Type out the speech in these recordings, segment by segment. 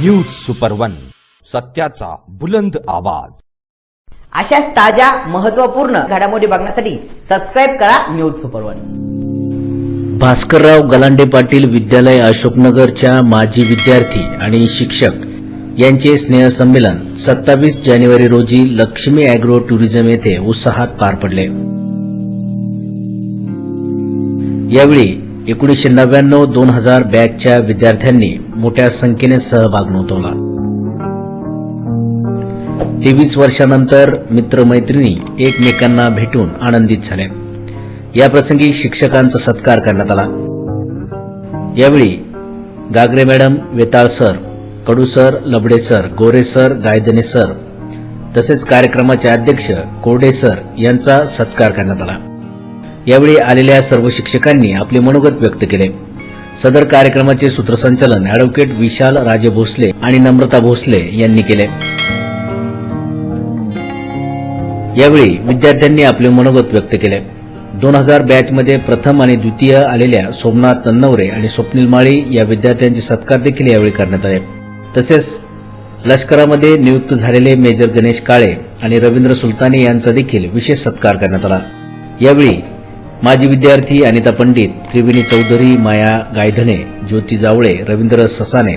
News super one सत्याचा बुलंद आवाज. अशाच ताज्या महत्त्वपूर्ण घडामोडी बघण्यासाठी सबस्क्राईब करा news super one Bhaskarrao Galande Patil विद्यालय अशोकनगरच्या माजी विद्यार्थी आणि शिक्षक यांचे स्नेहसंमेलन सत्तावीस जानेवारी रोजी लक्ष्मी अॅग्रो टुरिझम येथे उत्साहात पार पडले. यावेळी एकोणीसशे नव्याण्णव दोन हजार बॅचच्या विद्यार्थ्यांनी मोठ्या संख्येने सहभाग नोंदवला. तेवीस वर्षानंतर मित्रमैत्रिणी एकमेकांना भेटून आनंदित झाल्या याप्रसंगी शिक्षकांचा सत्कार करण्यात आला. यावेळी Gagre madam Vetal sir Kadu sir Labde sir Gore sir Gaydane sir तसेच कार्यक्रमाचे अध्यक्ष कोरडे सर यांचा सत्कार करण्यात आला. यावेळी आलेल्या सर्व शिक्षकांनी आपले मनोगत व्यक्त केले. सदर कार्यक्रमाचे सूत्रसंचालन अॅडव्होकेट विशाल राजे भोसले आणि नम्रता भोसले यांनी केले. यावेळी विद्यार्थ्यांनी आपले मनोगत व्यक्त केले. दोन हजार बॅचमध्ये प्रथम आणि द्वितीय आलेल्या सोमनाथ तन्नवरे आणि स्वप्नील माळी या विद्यार्थ्यांचे सत्कार देखील यावेळी करण्यात आले. तसेच लष्करामध्ये नियुक्त झालेले मेजर गणेश काळे आणि रवींद्र सुलतानी यांचा देखील विशेष सत्कार करण्यात आला. यावेळी माजी विद्यार्थी अनिता पंडित त्रिवेणी चौधरी माया गायधने ज्योती जावळे रवींद्र ससाने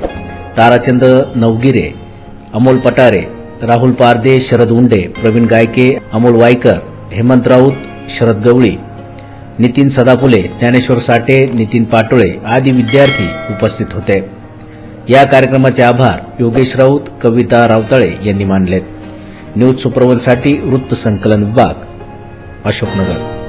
ताराचंद नवगिरे अमोल पटारे राहुल पारदे शरद उंडे प्रवीण गायके अमोल वायकर हेमंत राऊत शरद गवळी नितीन सदाफुले ज्ञानेश्वर साठे नितीन पाटोळे आदी विद्यार्थी उपस्थित होते. या कार्यक्रमाचे आभार योगेश राऊत कविता रावताळे यांनी मानलेत. न्यूज सुपरवनसाठी वृत्त संकलन विभाग अशोकनगर.